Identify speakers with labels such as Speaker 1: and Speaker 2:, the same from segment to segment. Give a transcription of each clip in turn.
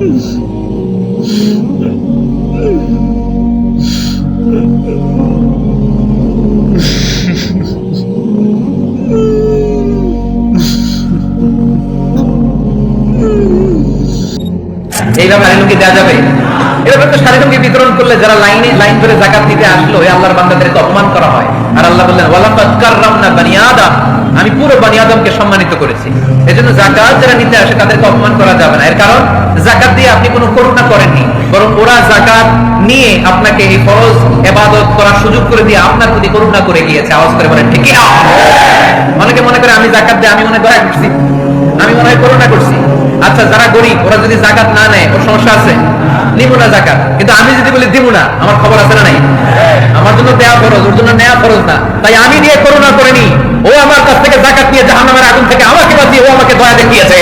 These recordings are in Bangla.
Speaker 1: তো বিতরণ করলে যারা লাইনে লাইন ধরে দিতে আসলো অপমান করা হয়। আর আল্লাহ বললেন না আমি পুরো বানিয়াদমকে সম্মানিত করেছি। এজন্য জাকাত যারা নিতে আসে, তাদেরকে অপমান করা যাবে না। এর কারণ? জাকাত দিয়ে আপনি কোনো করুণা করেননি, বরং ওরা জাকাত নিয়ে আপনাকে এই ফরজ এবাদত করার সুযোগ করে দিয়ে আপনার প্রতি করুণা করে গিয়েছে। আওয়াজ করে বলেন ঠিক অনেকে মনে করে, আমি জাকাত দিয়ে আমি মনে দয়া করছি, আমি মনে হয় করুণা করছি। আচ্ছা যারা গরিব, ওরা যদি জাকাত না নেয়, ওর সমস্যা আছে? নিব না জাকাত কিন্তু আমি যদি বলি দিব না, আমার খবর আছে না নাই? আমার জন্য দেয়া ফরজ, ওর জন্য নেওয়া ফরজ না। তাই আমি দিয়ে করুণা করিনি। ও আমার কাছ থেকে জাকাত নিয়ে জাহান্নামের আগুন থেকে আমাকে বাঁচিয়ে, ও আমাকে দয়া দেখিয়েছে।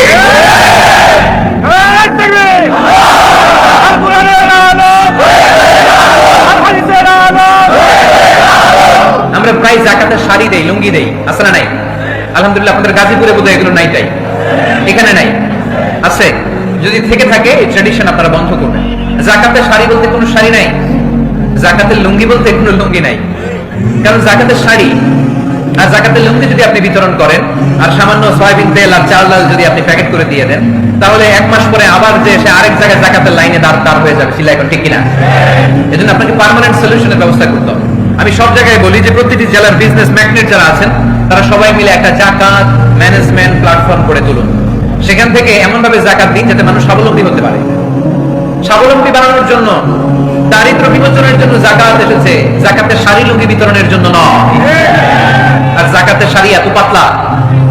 Speaker 1: আমরা প্রায় জাকাতের শাড়ি দেই, লুঙ্গি দেই না নাই? আলহামদুলিল্লাহ আপনাদের গাজীপুরে বোধহয় এগুলো নাই তাই। এখানে নাই। আছে। যদি থেকে থাকে, এই ট্রেডিশন আপনারা বন্ধ করবেন। জাকাতের শাড়ি বলতে কোনো শাড়ি নাই। জাকাতের লুঙ্গি বলতে কোনো লুঙ্গি নাই। কারণ জাকাতের শাড়ি আর জাকাতের লুঙ্গি যদি আপনি বিতরণ করেন, আর সামান্য সয়াবিন তেল আর চাল ডাল যদি আপনি প্যাকেট করে দিয়ে দেন, তাহলে এক মাস পরে আবার যে সে আরেক জায়গায় জাকাতের লাইনে দাঁড় দাঁড় হয়ে যাবে। সিলাই এখন ঠিক কিনা? এজন্য আপনাকে পার্মানেন্ট সলিউশনের ব্যবস্থা করতে হবে। আমি সব জায়গায় বলি যে প্রতিটি জেলার বিজনেস ম্যাগনেট যারা আছেন, তারা সবাই মিলে একটা জাকাত ম্যানেজমেন্ট প্ল্যাটফর্ম করে তুলুন। সেখান থেকে এমন ভাবে জাকাত দিন যাতে মানুষ স্বাবলম্বী হতে পারে। স্বাবলম্বী বানানোর জন্য, দারিদ্র বিমোচনের জন্য জাকাত এসেছে, জাকাতের শাড়ি লুঙ্গি বিতরণের জন্য নয়। আর জাকাতের শাড়ি এত পাতলা,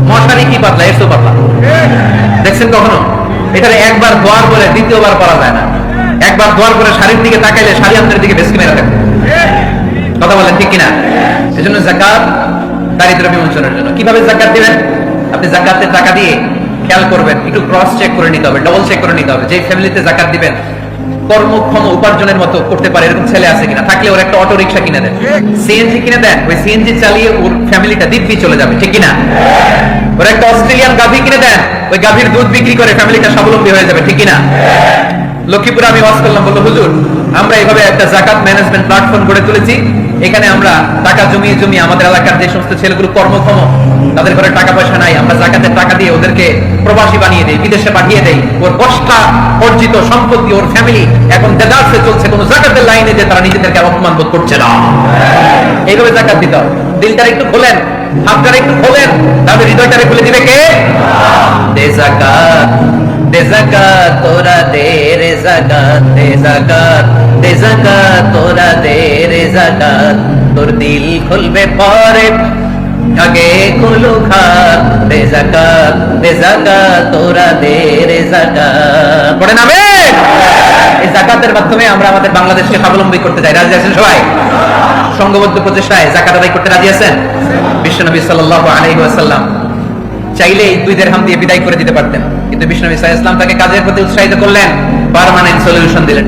Speaker 1: মশারি কি পাতলা, এর তো পাতলা। দেখছেন কখনো? এটা একবার দোয়ার বলে দ্বিতীয়বার করা যায় না। একবার দোয়ার করে শাড়ির দিকে তাকাইলে শাড়ি আপনার দিকে বেশি মেরে থাকে কথা বলেন ঠিক কিনা? এজন্য জাকাত দারিদ্র বিমোচনের জন্য। কীভাবে জাকাত দিবেন? আপনি জাকাতের টাকা দিয়ে খেয়াল করবেন, একটু ক্রস চেক করে নিতে হবে ডবল চেক করে নিতে হবে যে ফ্যামিলিতে জাকাত দিবেন, কর্মক্ষম উপার্জনের মতো করতে পারে, এরকম ছেলে আছে কিনা? থাকলে ওর একটা অটো রিক্সা কিনে দেন। সিএনজি কিনে দেন, ওই সিএনজি চালিয়ে ওর ফ্যামিলিটা দিব্যি চলে যাবে, ঠিক কিনা? ওর একটা অস্ট্রেলিয়ান গাভী কিনে দেন, ওই গাভীর দুধ বিক্রি করে ফ্যামিলিটা স্বাবলম্বী হয়ে যাবে, ঠিক কিনা? লক্ষ্মীপুরে আমি ওয়াজ করলাম, বলল, হুজুর, আমরা এইভাবে একটা জাকাত ম্যানেজমেন্ট প্ল্যাটফর্ম গড়ে তুলেছি এখানে আমরা টাকা জমিয়ে জমিয়ে আমাদের এলাকার যে সমস্ত ছেলেগুলো কর্মক্ষম, তাদের ঘরে টাকা পয়সা নাই, আমরা জাকাতের টাকা দিয়ে ওদেরকে প্রবাসী বানিয়ে দেই, বিদেশে পাঠিয়ে দেই। ওর কষ্টা অর্জিত সম্পত্তি, ওর ফ্যামিলি এখন দেদার্সে চলছে, কোনো জাকাতের লাইনে যে তারা নিজেদেরকে অপমান বোধ করছে না। এইভাবে জাকাত দিতে হবে। দিলটার একটু খোলেন, হাতটার একটু খোলেন তাহলে হৃদয়টারে খুলে দিবে কে? দে জাকাত তোরা দে রে জাকাত, দে জাকাত, তোরা রে তোর দিল খুলবে পরে। খুলু তোরা দে রে পড়ে নামে? এই জাকাতের মাধ্যমে আমরা আমাদের বাংলাদেশকে স্বাবলম্বী করতে চাই। রাজি আছেন সবাই? সংঘবদ্ধ প্রচেষ্টায় জাকাত আদায় করতে রাজি আছেন? বিশ্বনবী সাল্লাল্লাহু আলাইহি ওয়াসাল্লাম চাইলেই দুই দেড়হাম দিয়ে বিদায় করে দিতে পারতেন। কিন্তু বিষ্ণু ইসলাম তাকে কাজের প্রতি উৎসাহিত করলেন পার্মানেন্ট সলিউশন দিলেন।